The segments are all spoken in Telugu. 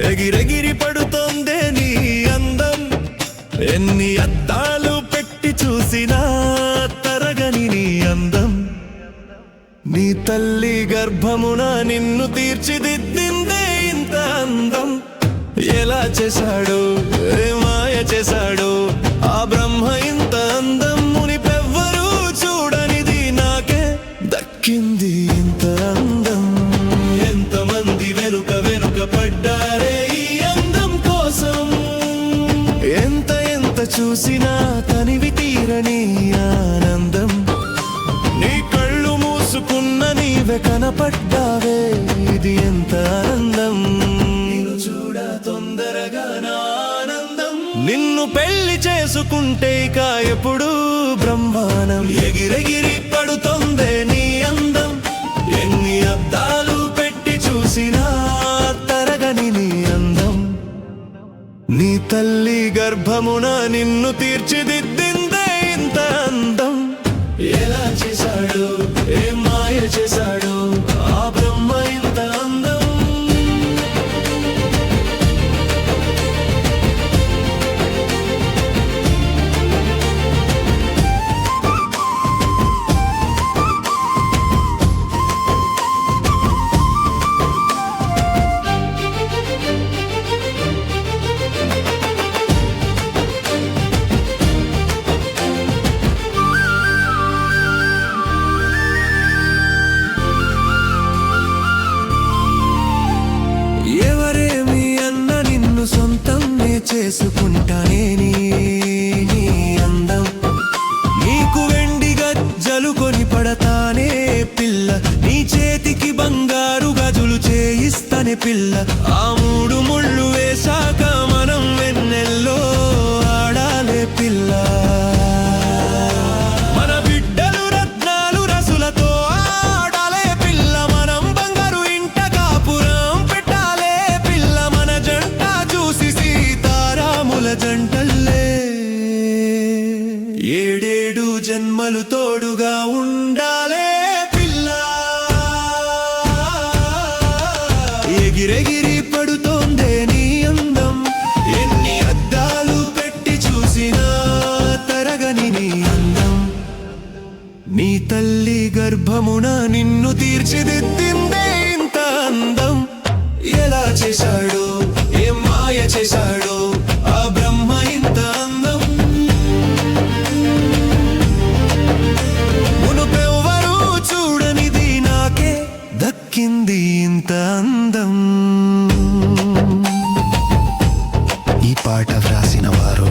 ఎగిరెగిరి పడుతోందే నీ అందం. ఎన్ని అద్దాలు పెట్టి చూసినా తరగని నీ అందం. నీ తల్లి గర్భమున నిన్ను తీర్చిదిద్దిందే ఇంత అందం. ఎలా చేశాడు? చూసినా తనివి తీరని ఆనందం. నీ కళ్ళు మూసుకున్న నీవే కనపడ్డావే ఇది ఎంత ఆనందం. చూడ తొందరగా నా ఆనందం నిన్ను పెళ్ళి చేసుకుంటే ఇక ఎప్పుడు బ్రహ్మాండం. ఎగిరెగిరి గర్భమున నిన్ను తీర్చిదిద్దిందే చేసుకుంటానే నీ అందం. నీకు వెండి గజ్జలు కొని పడతానే పిల్ల. నీ చేతికి బంగారు గజులు చేయిస్తానే పిల్ల. ఆ మూడు ముళ్ళు వేశాక మనం వెన్నెల్లో ఆడాలే పిల్ల. జంటల్లే ఏడేడు జన్మలు తోడుగా ఉండాలే పిల్ల. ఎగిరెగిరి పడుతోందే నీ అందం. ఎన్ని అద్దాలు పెట్టి చూసినా తరగని నీ అందం. నీ తల్లి గర్భమున నిన్ను తీర్చిదిద్దిందే ఇంత అందం. ఎలా చేశాడు? ఏం మాయ చేశాడు? ఇంత అందం ఈ పాట వ్రాసిన వారు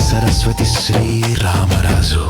సరస్వతి శ్రీ రామరాజు